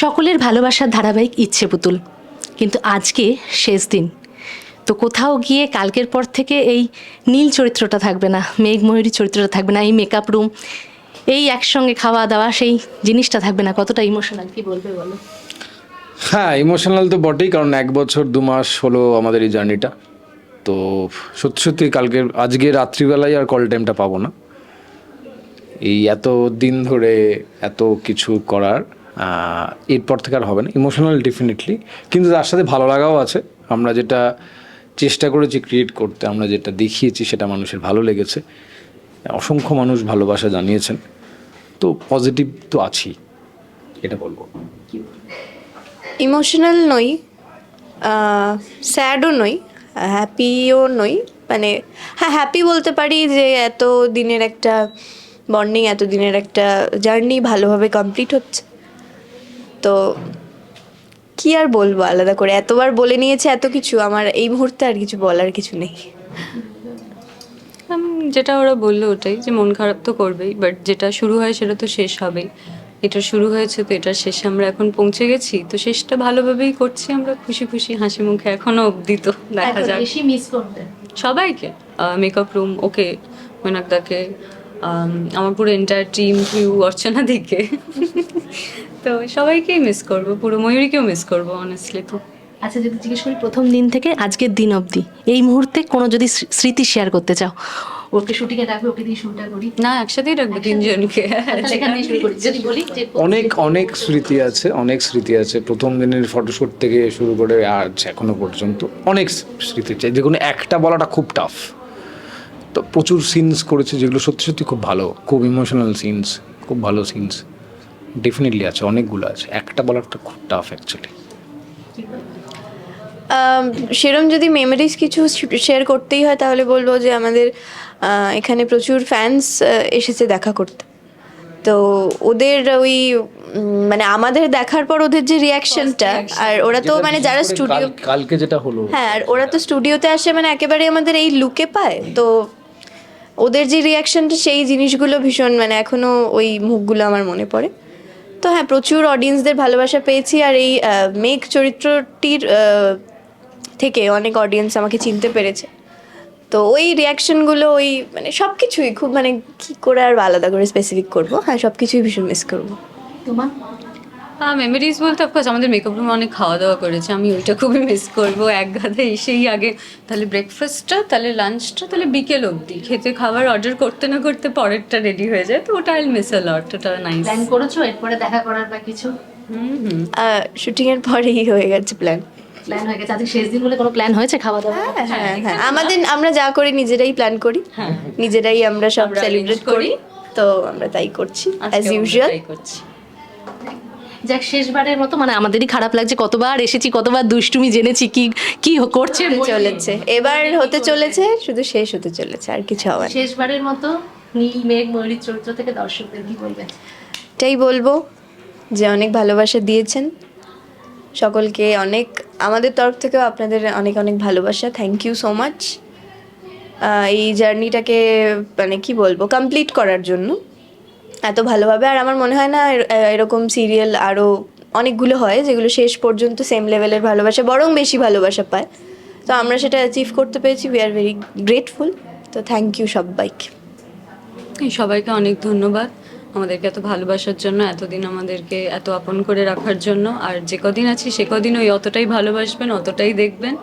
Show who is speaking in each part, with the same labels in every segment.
Speaker 1: সকলের ভালোবাসার ধারাবাহিক ইচ্ছে পুতুল। কিন্তু আজকে শেষ দিন। তো কোথাও গিয়ে কালকের পর থেকে এই নীল চরিত্রটা থাকবে না মেঘ ময়ূরী চরিত্রটা থাকবে না, এই মেকআপ রুম এই একসঙ্গে খাওয়া দাওয়া, সেই জিনিসটা থাকবে না। কতটা ইমোশনাল কি বলবে বলো?
Speaker 2: হ্যাঁ ইমোশনাল তো বটেই, কারণ এক বছর, দু মাস হলো আমাদের এই জার্নিটা। তো সত্যি সত্যি কালকে আজকে রাত্রিবেলায় আর কল টাইমটা পাবো না। এই এত দিন ধরে এত কিছু করার এরপর থেকে আর হবে না ইমোশনাল ডেফিনেটলি কিন্তু তার সাথে ভালো লাগাও আছে। আমরা যেটা চেষ্টা করেছি ক্রিয়েট করতে, আমরা যেটা দেখিয়েছি সেটা মানুষের ভালো লেগেছে। অসংখ্য মানুষ ভালোবাসা জানিয়েছেন। তো পজিটিভ তো আছেই, এটা বলব।
Speaker 3: ইমোশনাল নই স্যাডও নই হ্যাপিও নই মানে হ্যাঁ হ্যাপি বলতে পারি যে এত দিনের একটা বন্ডিং এত দিনের একটা জার্নি ভালোভাবে কমপ্লিট হচ্ছে। তো কি আর বলব আলাদা করে? এতবার বলে নিয়েছে এত কিছু আমার এই মুহূর্তে আর কিছু বলার কিছু নেই।
Speaker 4: যেটা ওরা বলল ওটাই যে মন খারাপ তো করবেই বাট যেটা শুরু হয় সেটা তো শেষ হবেই। এটা শুরু হয়েছে তো এটার শেষে আমরা এখন পৌঁছে গেছি তো শেষটা ভালোভাবেই করছি আমরা খুশি খুশি হাসি মুখে এখনও অবধি তো দেখা যাক।
Speaker 1: বেশি মিস
Speaker 4: সবাইকে মেকআপ রুম ওকে মৈনাকদাকে আমার পুরো এন্টায়ার টিম ক্রিউ অর্চনা দিকে তো সবাইকেই মিস করব পুরো ময়ূরীকেও মিস করব অনেস্টলি তো।
Speaker 1: আচ্ছা যদি জিজ্ঞেস করি প্রথম দিন থেকে আজকের দিন অবধি এই মুহূর্তে কোনো যদি স্মৃতি শেয়ার করতে চাও ওকে শুটিংয়ে রাখবে ওকে দিয়ে শুটটা করি।
Speaker 4: না একসাথেই রাখব তিনজনকে।
Speaker 1: তাহলে এখান থেকে শুরু করি। যদি বলি
Speaker 2: অনেক অনেক স্মৃতি আছে অনেক স্মৃতি আছে। প্রথম দিনের ফটোশ্যুট থেকে শুরু করে আজ এখনও পর্যন্ত অনেক স্মৃতি আছে। যে কোনো একটা বলাটা খুব টাফ তো প্রচুর সিনস করেছে যেগুলো সত্যি সত্যি খুব ভালো খুব ইমোশনাল সিনস খুব ভালো সিনস ডেফিনেটলি আছে অনেকগুলো আছে। একটা বলাটা খুব টাফ অ্যাকচুয়ালি
Speaker 3: সেরম যদি মেমোরিজ কিছু শেয়ার করতেই হয় তাহলে বলব যে আমাদের এখানে প্রচুর ফ্যান্স এসেছে দেখা করতে। তো ওদের ওই মানে আমাদের দেখার পর ওদের যে রিয়াকশনটা আর ওরা তো মানে যারা স্টুডিও
Speaker 2: কালকে যেটা হলো।
Speaker 3: হ্যাঁ আর ওরা তো স্টুডিওতে আসে মানে একেবারে আমাদের এই লুকে পায়। তো ওদের যে রিয়াকশনটা সেই জিনিসগুলো ভীষণ মানে এখনও ওই মুখগুলো আমার মনে পড়ে। তো হ্যাঁ প্রচুর অডিয়েন্সদের ভালোবাসা পেয়েছি আর এই মেঘ চরিত্রটির থেকে অনেক অডিয়েন্স আমাকে চিনতে পেরেছে। তো ওই রিয়াকশনগুলো ওই মানে সব কিছুই খুব মানে কী করে আর আলাদা করে স্পেসিফিক করব? হ্যাঁ সব কিছুই ভীষণ মিস করব।
Speaker 1: তোমার?
Speaker 4: হ্যাঁ মেমোরিজ বলতে অফকোর্স আমাদের মেকআপ রুমে অনেক খাওয়া দাওয়া করেছে। আমি ওইটা খুবই মিস করব। এক গাধা এসেই আগে তাহলে ব্রেকফাস্টটা তাহলে লাঞ্চটা তাহলে বিকেল অবধি। খেতে খাবার অর্ডার করতে না করতে পরেরটা রেডি হয়ে যায় তো ওটা আইল মিস আ লট ওটা নাইস
Speaker 1: প্ল্যান করেছ? এরপরে দেখা করার বা কিছু?
Speaker 4: হুম হুম।
Speaker 3: শুটিংয়ের পরেই হয়ে গেছে প্ল্যান
Speaker 1: প্ল্যান হয়ে গেছে। আজকে শেষ দিন বলে কোনো প্ল্যান হয়েছে খাওয়া দাওয়া
Speaker 3: হ্যাঁ হ্যাঁ আমাদের আমরা যা করি নিজেরাই প্ল্যান করি। নিজেরাই আমরা সব সেলিব্রেট
Speaker 4: করি।
Speaker 3: তো আমরা তাই করছি অ্যাজ ইউজুয়াল
Speaker 4: তাই করছি।
Speaker 1: যাক শেষবারের মতো মানে আমাদেরই খারাপ লাগছে কতবার এসেছি কতবার দুষ্টুমি জেনেছি কি কি করছে
Speaker 3: চলেছে। এবার হতে চলেছে শুধু শেষ হতে চলেছে আর কিছু হবে
Speaker 1: শেষবারের মতো নীল মেঘ ময়ূরীর চরিত্র থেকে দর্শকদের কি বলবে
Speaker 3: এটাই বলব যে অনেক ভালোবাসা দিয়েছেন। সকলকে অনেক আমাদের তরফ থেকেও আপনাদের অনেক অনেক ভালোবাসা। থ্যাংক ইউ সো মাচ এই জার্নিটাকে মানে কি বলব কমপ্লিট করার জন্য। এত ভালোভাবে। আর আমার মনে হয় না এরকম সিরিয়াল আরও অনেকগুলো হয় যেগুলো শেষ পর্যন্ত সেম লেভেলের ভালোবাসা, বরং বেশি ভালোবাসা পায়। তো আমরা সেটা অ্যাচিভ করতে পেরেছি। উই আর ভেরি গ্রেটফুল তো থ্যাংক ইউ সবাইকে
Speaker 4: সবাইকে অনেক ধন্যবাদ আমাদেরকে এত ভালোবাসার জন্য, এতদিন আমাদেরকে এত আপন করে রাখার জন্য। আর যে কদিন আছি সে কদিন ওই অতটাই ভালোবাসবেন, অতটাই দেখবেন।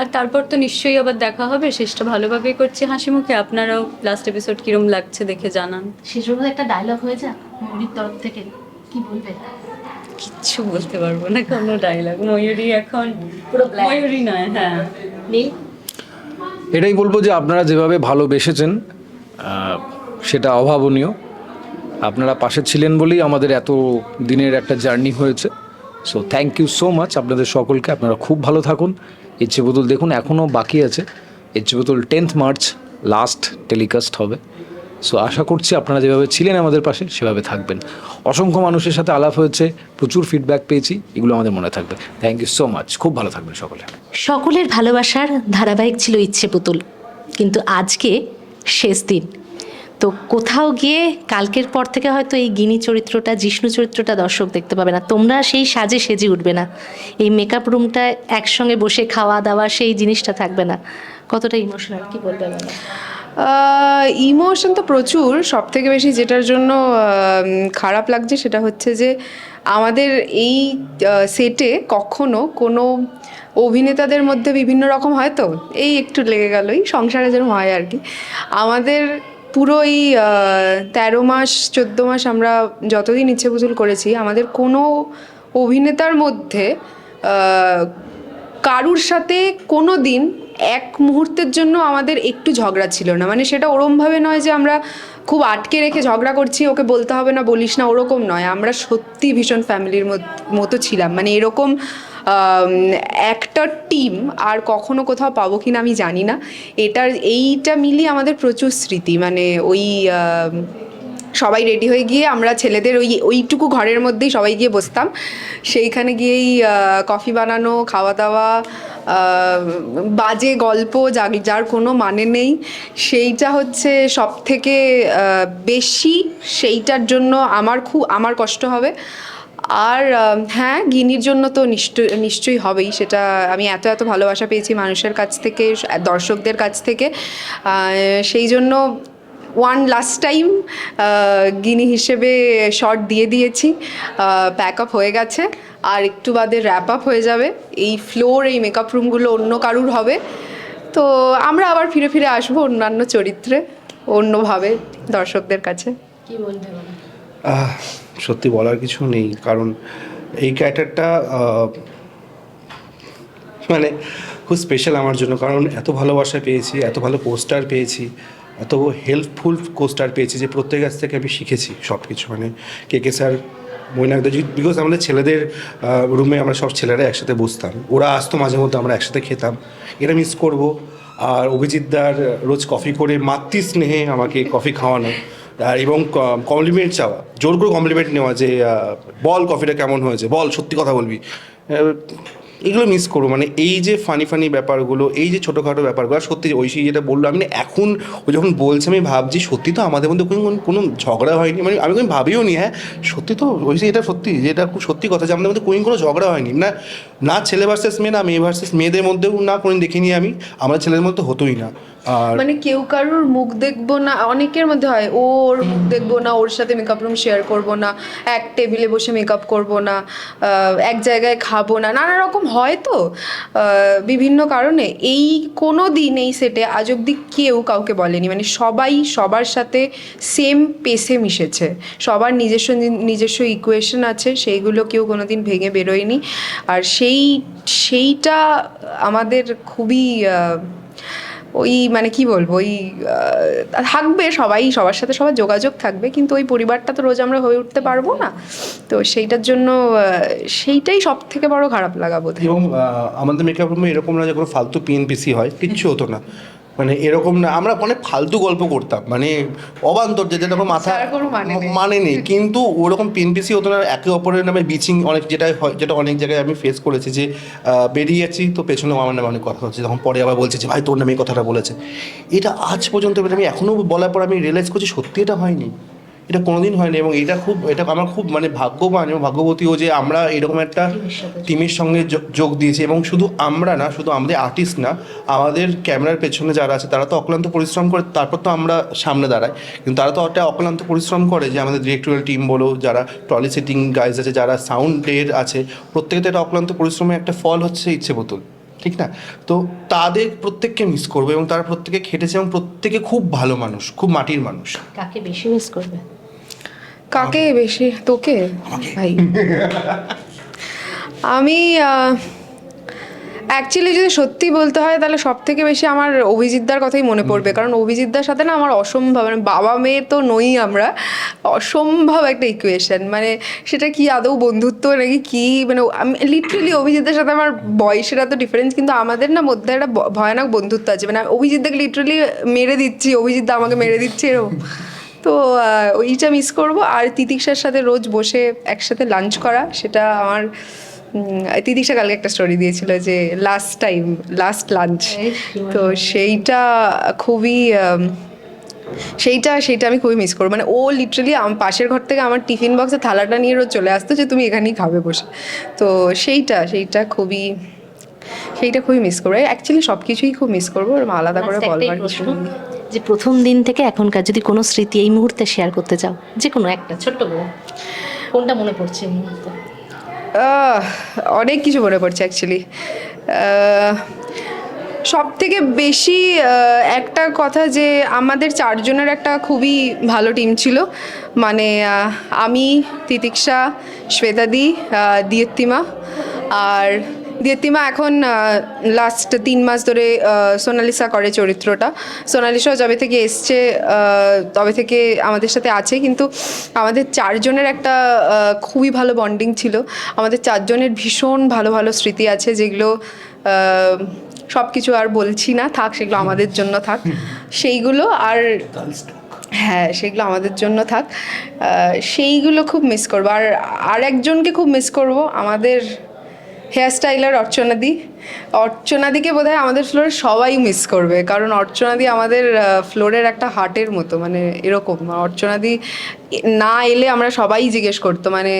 Speaker 4: আর তারপর তো নিশ্চয়ই আবার দেখা হবে। শেষটা ভালোভাবেই করছি হাসি মুখে। আপনারাও লাস্ট এপিসোড কিরম লাগছে দেখে জানান।
Speaker 1: শেষ পর্যন্ত একটা ডায়লগ হয়ে যাক ময়ূরীর তরফ থেকে। কি বলবে?
Speaker 4: কিচ্ছু বলতে পারব না কোনো ডায়লগ ময়ূরী এখন
Speaker 1: পুরো।
Speaker 4: ময়ূরী নয় হ্যাঁ।
Speaker 2: এটাই বলব যে আপনারা যেভাবে ভালোবেসেছেন সেটা অভাবনীয়। আপনারা পাশে ছিলেন বলেই আমাদের এত দিনের একটা জার্নি হয়েছে। So thank you so much আপনাদের সকলকে আপনারা খুব ভালো থাকুন। ইচ্ছে বোতল দেখুন এখনও বাকি আছে। ইচ্ছে বোতল টেন্থ মার্চ লাস্ট টেলিকাস্ট হবে। সো আশা করছি আপনারা যেভাবে ছিলেন আমাদের পাশে, সেভাবে থাকবেন। অসংখ্য মানুষের সাথে আলাপ হয়েছে, প্রচুর ফিডব্যাক পেয়েছি, এগুলো আমাদের মনে থাকবে। থ্যাংক ইউ সো মাচ খুব ভালো থাকবেন সকলে।
Speaker 1: সকলের ভালোবাসার ধারাবাহিক ছিল ইচ্ছে পুতুল। কিন্তু আজকে শেষ দিন। তো কোথাও গিয়ে কালকের পর থেকে হয়তো এই গিনি চরিত্রটা, জিষ্ণু চরিত্রটা দর্শক দেখতে পাবে না। তোমরা সেই সাজে সেজে উঠবে না। এই মেকআপ রুমটা একসঙ্গে বসে খাওয়া দাওয়া সেই জিনিসটা থাকবে না। কতটা ইমোশনাল কি বলবে বলো?
Speaker 5: ইমোশন তো প্রচুর। সব থেকে বেশি যেটার জন্য খারাপ লাগছে সেটা হচ্ছে যে আমাদের এই সেটে কখনো কোনো অভিনেতাদের মধ্যে বিভিন্ন রকম হয় তো? এই একটু লেগে গেল এই সংসারে যেরকম হয় আর কি। আমাদের পুরো এই তেরো মাস, চোদ্দ মাস আমরা যতদিন ইচ্ছে পুতুল করেছি, আমাদের কোনো অভিনেতার মধ্যে কারুর সাথে কোনো দিন এক মুহূর্তের জন্য আমাদের একটু ঝগড়া ছিল না। মানে সেটা ওরমভাবে নয় যে আমরা খুব আটকে রেখে ঝগড়া করছি, ওকে বলতে হবে না, বলিস না, ওরকম নয়। আমরা সত্যি ভীষণ ফ্যামিলির মতো ছিলাম। মানে এরকম একটা টিম আর কখনো কোথাও পাবো কিনা আমি জানি না। এটার, এইটা মিলিয়ে আমাদের প্রচুর স্মৃতি। মানে ওই সবাই রেডি হয়ে গিয়ে আমরা ছেলেদের ওই, ওইটুকু ঘরের মধ্যেই সবাই গিয়ে বসতাম। সেইখানে গিয়েই কফি বানানো, খাওয়া দাওয়া বাজে গল্প যার কোনো মানে নেই। সেইটা হচ্ছে সব থেকে বেশি সেইটার জন্য আমার খুব, আমার কষ্ট হবে। আর হ্যাঁ গিনির জন্য তো নিশ্চয় নিশ্চয়ই হবেই। সেটা আমি এত এত ভালোবাসা পেয়েছি মানুষের কাছ থেকে দর্শকদের কাছ থেকে। সেই জন্য ওয়ান লাস্ট টাইম গিনি হিসেবে শর্ট দিয়ে দিয়েছি। প্যাক আপ হয়ে গেছে। আর একটু বাদে র্যাপ আপ হয়ে যাবে। এই ফ্লোর এই মেকআপ রুমগুলো অন্য কারুর হবে। তো আমরা আবার ফিরে ফিরে আসব অন্যান্য চরিত্রে অন্যভাবে দর্শকদের কাছে।
Speaker 1: কি বলবে বলো
Speaker 6: আহ, সত্যি বলার কিছু নেই, কারণ এই ক্যারেক্টারটা মানে খুব স্পেশাল আমার জন্য, কারণ এত ভালোবাসা পেয়েছি, এত ভালো পোস্টার পেয়েছি, এত হেল্পফুল কোস্টার পেয়েছি যে প্রত্যেকের কাছ থেকে আমি শিখেছি সব কিছু মানে কে কে স্যার মৈনাকদা বিকজ আমাদের ছেলেদের রুমে আমরা সব ছেলেরা একসাথে বসতাম, ওরা আসতো মাঝে মধ্যে, আমরা একসাথে খেতাম এটা মিস করব, আর অভিজিৎদার রোজ কফি করে মাতৃ স্নেহে আমাকে কফি খাওয়ানো আর এবং কমপ্লিমেন্ট চাওয়া। জোর করে কমপ্লিমেন্ট নেওয়া যে বল কফিটা কেমন হয়েছে, বল, সত্যি কথা বলবি। এগুলো মিস করব। মানে এই যে ফানি ফানি ব্যাপারগুলো, এই যে ছোটোখাটো ব্যাপারগুলো সত্যি ঐশী যেটা বলল আমি এখন ও যখন বলছে, আমি ভাবছি, সত্যি তো আমাদের মধ্যে কোনো কোনো ঝগড়া হয়নি। মানে আমি কোনো ভাবিও নি হ্যাঁ সত্যি তো ঐশী এটা সত্যি যেটা খুব সত্যি কথা যে আমাদের মধ্যে কোনো কোনো ঝগড়া হয়নি। না না ছেলে ভার্সেস মেয়ে, না মেয়ে ভার্সেস মেয়েদের মধ্যেও না কোনো দেখিনি আমি। আমরা ছেলেদের মধ্যে হতোই না।
Speaker 5: মানে কেউ কারোর মুখ দেখব না, অনেকের মধ্যে হয় ও ওর মুখ দেখব না, ওর সাথে মেকআপ রুম শেয়ার করব না, এক টেবিলে বসে মেকআপ করব না এক জায়গায় খাব না, নানা রকম হয় তো বিভিন্ন কারণে। এই কোনো দিন এই সেটে আজ অব্দি কেউ কাউকে বলেনি মানে সবাই সবার সাথে সেম পেসে মিশেছে। সবার নিজস্ব নিজস্ব ইকুয়েশন আছে, সেইগুলো কেউ কোনো দিন ভেঙে বেরোয়নি। আর সেই, সেইটা আমাদের খুবই ওই মানে কি বলব, ওই থাকবে সবাই, সবার সাথে সবার যোগাযোগ থাকবে, কিন্তু ওই পরিবারটা তো রোজ আমরা হয়ে উঠতে পারব না। তো সেইটার জন্য সেইটাই সব থেকে বড় খারাপ লাগা বোধ
Speaker 6: এবং আমাদের মেকআপ রুমে এরকম না যে কোনো ফালতু পিএনপিসি হয়, কিচ্ছু হতো না। মানে এরকম না আমরা অনেক ফালতু গল্প করতাম মানে অবান্তর যে যেটা আমার মাথা
Speaker 5: মানে নেই।
Speaker 6: মানে নেই। কিন্তু ওরকম পিএনপিসি হতো না একে অপরের নামে বিচিং অনেক যেটা হয় যেটা অনেক জায়গায় আমি ফেস করেছি যে বেরিয়ে বেরিয়েছি তো পেছনে আমার নামে অনেক কথা হচ্ছে। তখন পরে আবার বলছে যে ভাই তোর নামে এই কথাটা বলেছে। এটা আজ পর্যন্ত আমি এখনও বলার পর আমি রিয়েলাইজ করছি সত্যি এটা হয়নি। এটা কোনোদিন হয়নি এবং এটা খুব এটা আমার খুব মানে ভাগ্যবান এবং ভাগ্যবতীও যে আমরা এরকম একটা টিমের সঙ্গে যোগ- দিয়েছি এবং শুধু আমরা না শুধু আমাদের আর্টিস্ট না আমাদের ক্যামেরার পেছনে যারা আছে তারা তো অক্লান্ত পরিশ্রম করে তারপর তো আমরা সামনে দাঁড়াই। কিন্তু তারা তো একটা অক্লান্ত পরিশ্রম করে যে আমাদের ডিরেক্টোরিয়াল টিম বলো যারা টলি সেটিং গাইজ আছে যারা সাউন্ডের আছে প্রত্যেকে তো একটা অক্লান্ত পরিশ্রমের একটা ফল হচ্ছে ইচ্ছে বোতল ঠিক না? তো তাদের প্রত্যেককে মিস করব এবং তারা প্রত্যেকে খেটেছে এবং প্রত্যেকে খুব ভালো মানুষ খুব মাটির মানুষ।
Speaker 1: কাকে বেশি মিস করবে?
Speaker 5: কাকে বেশি? তোকে? ভাই। আমি অ্যাকচুয়ালি যদি সত্যি বলতে হয় তাহলে সব থেকে বেশি আমার অভিজিৎদার কথাই মনে পড়বে। কারণ অভিজিৎদার সাথে না আমার অসম্ভব মানে বাবা মেয়ে তো নই আমরা। অসম্ভব একটা ইকুয়েশন মানে সেটা কি আদৌ বন্ধুত্ব নাকি কি? মানে আমি লিটারেলি অভিজিৎদার সাথে আমার বয়সের এত ডিফারেন্স কিন্তু আমাদের না মধ্যে একটা ভয়ানক বন্ধুত্ব আছে। মানে অভিজিৎদাকে লিটারেলি মেরে দিচ্ছি অভিজিৎদা আমাকে মেরে দিচ্ছে এরকম। তো ওইটা মিস করব। আর তিতিক্ষার সাথে রোজ বসে একসাথে লাঞ্চ করা সেটা আমার তিতিক্ষা কালকে একটা স্টোরি দিয়েছিল যে লাস্ট টাইম লাস্ট লাঞ্চ তো সেইটা খুবই সেইটা সেইটা আমি খুবই মিস করব। মানে ও লিটারালি পাশের ঘর থেকে আমার টিফিন বক্সে থালাটা নিয়ে রোজ চলে আসতো যে তুমি এখানেই খাবে বসে। তো সেইটা সেইটা খুবই সেইটা খুবই মিস করব। অ্যাকচুয়ালি সব কিছুই খুব মিস করব। আলাদা করে বলবার কিছু
Speaker 1: যে প্রথম দিন থেকে এখনকার যদি কোনো স্মৃতি এই মুহূর্তে শেয়ার করতে চাও, যে কোনো একটা, ছোট্ট বউ, কোনটা মনে পড়ছে এই মুহূর্তে?
Speaker 5: অনেক কিছু মনে পড়ছে অ্যাকচুয়ালি সব থেকে বেশি একটা কথা যে আমাদের চারজনের একটা খুবই ভালো টিম ছিল। মানে আমি, তিতিক্ষা, শ্বেতাদি দিয়েত্তিমা আর দিয়েত্তিমা এখন লাস্ট তিন মাস ধরে সোনালিসা করে চরিত্রটা। সোনালিসাও যবে থেকে এসছে তবে থেকে আমাদের সাথে আছে, কিন্তু আমাদের চারজনের একটা খুবই ভালো বন্ডিং ছিল। আমাদের চারজনের ভীষণ ভালো ভালো স্মৃতি আছে, যেগুলো সব কিছু আর বলছি না, থাক, সেগুলো আমাদের জন্য থাক। সেইগুলো আর হ্যাঁ সেগুলো আমাদের জন্য থাক। সেইগুলো খুব মিস করব। আর আর একজনকে খুব মিস করব, আমাদের হেয়ার স্টাইলার অর্চনাদি। অর্চনাদিকে বোধহয় আমাদের ফ্লোরে সবাই মিস করবে, কারণ অর্চনাদি আমাদের ফ্লোরের একটা হার্টের মতো মানে এরকম। অর্চনাদি না এলে আমরা সবাই জিজ্ঞেস করতো মানে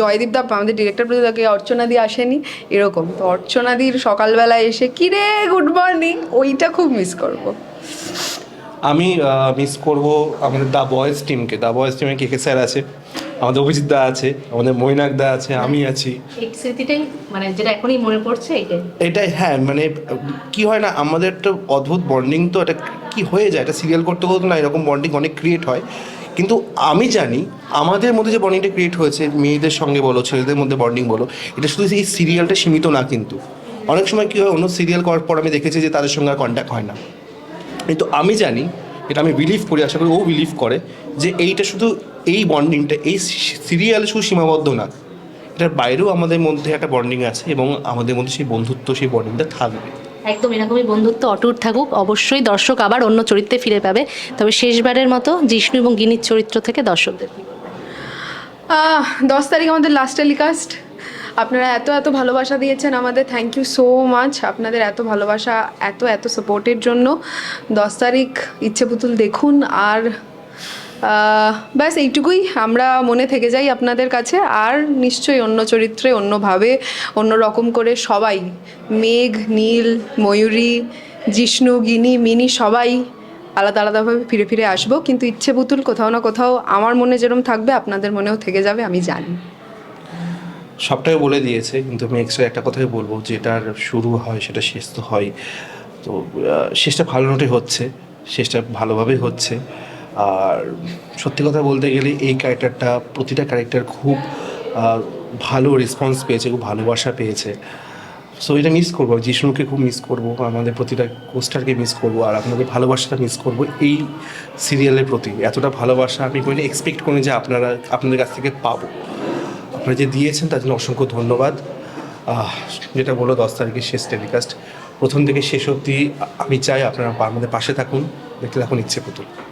Speaker 5: জয়দীপ দা, আমাদের ডিরেক্টর প্রযোজকে অর্চনাদি আসেনি? এরকম। তো অর্চনাদির সকালবেলা এসে, কিরে গুড মর্নিং ওইটা খুব মিস করব।
Speaker 6: আমি মিস করব আমাদের দা বয়েজ টিমকে দা বয়েজ টিমে কে কে স্যার আছে? আমাদের অভিজিৎ দা আছে আমাদের মৈনাক দা আছে আমি আছি।
Speaker 1: এই স্মৃতিটাই মানে যেটা এখনই মনে পড়ছে এইটাই
Speaker 6: এটাই হ্যাঁ মানে কি হয় না আমাদের তো অদ্ভুত বন্ডিং তো এটা কি হয়ে যায় এটা সিরিয়াল করতে করতে না এরকম বন্ডিং অনেক ক্রিয়েট হয়। কিন্তু আমি জানি আমাদের মধ্যে যে বন্ডিংটা ক্রিয়েট হয়েছে মেয়েদের সঙ্গে বলো ছেলেদের মধ্যে বন্ডিং বলো এটা শুধু এই সিরিয়ালটা সীমিত না কিন্তু। অনেক সময় কী হয় অন্য সিরিয়াল করার পর আমি দেখেছি যে তাদের সঙ্গে আর কন্ট্যাক্ট হয় না। কিন্তু আমি জানি এটা আমি বিলিভ করি আশা করি ও বিলিভ করে যে এইটা শুধু এই বন্ডিংটা এই সিরিয়াল শুধু সীমাবদ্ধ না এটার বাইরেও আমাদের মধ্যে একটা বন্ডিং আছে এবং আমাদের মধ্যে সেই বন্ধুত্ব সেই বন্ডিংটা থাকবে।
Speaker 1: একদম এরকমই বন্ধুত্ব অটুট থাকুক অবশ্যই দর্শক আবার অন্য চরিত্রে ফিরে পাবে। তবে শেষবারের মতো জিষ্ণু এবং গিনির চরিত্র থেকে দর্শকদের।
Speaker 5: দশ তারিখ আমাদের লাস্ট টেলিকাস্ট আপনারা এত এত ভালোবাসা দিয়েছেন আমাদের থ্যাংক ইউ সো মাচ আপনাদের এত ভালোবাসা এত এত সাপোর্টের জন্য। দশ তারিখ ইচ্ছে পুতুল দেখুন আর ব্যাস এইটুকুই। আমরা মনে থেকে যাই আপনাদের কাছে। আর নিশ্চয়ই অন্য চরিত্রে, অন্যভাবে অন্য রকম করে সবাই, মেঘ, নীল, ময়ূরী, জিষ্ণু, গিনি, মিনি, সবাই আলাদা আলাদাভাবে ফিরে ফিরে আসব। কিন্তু ইচ্ছে পুতুল কোথাও না কোথাও আমার মনে যেরকম থাকবে, আপনাদের মনেও থেকে যাবে, আমি জানি।
Speaker 6: সবটাই বলে দিয়েছে, কিন্তু আমি এক্সট্রা একটা কথাই বলব, যেটার শুরু হয়, সেটা শেষ তো হয়। তো শেষটা ভালো নোটে হচ্ছে, শেষটা ভালোভাবেই হচ্ছে। আর সত্যি কথা বলতে গেলে এই ক্যারেক্টারটা প্রতিটা ক্যারেক্টার খুব ভালো রেসপন্স পেয়েছে, খুব ভালোবাসা পেয়েছে। সো এটা মিস করব, জিষ্ণুকে খুব মিস করব, আমাদের প্রতিটা কোস্টারকে মিস করব, আর আপনাদের ভালোবাসাটা মিস করব এই সিরিয়ালের প্রতি। এতটা ভালোবাসা আমি কোনো এক্সপেক্ট করি যে আপনারা, আপনাদের কাছ থেকে পাবো। আপনারা যে দিয়েছেন তার জন্য অসংখ্য ধন্যবাদ। যেটা বলো দশ তারিখের শেষ টেলিকাস্ট প্রথম থেকে শেষ অবধি আমি চাই আপনারা আমাদের পাশে থাকুন। দেখতে থাকুন ইচ্ছে পুতুল।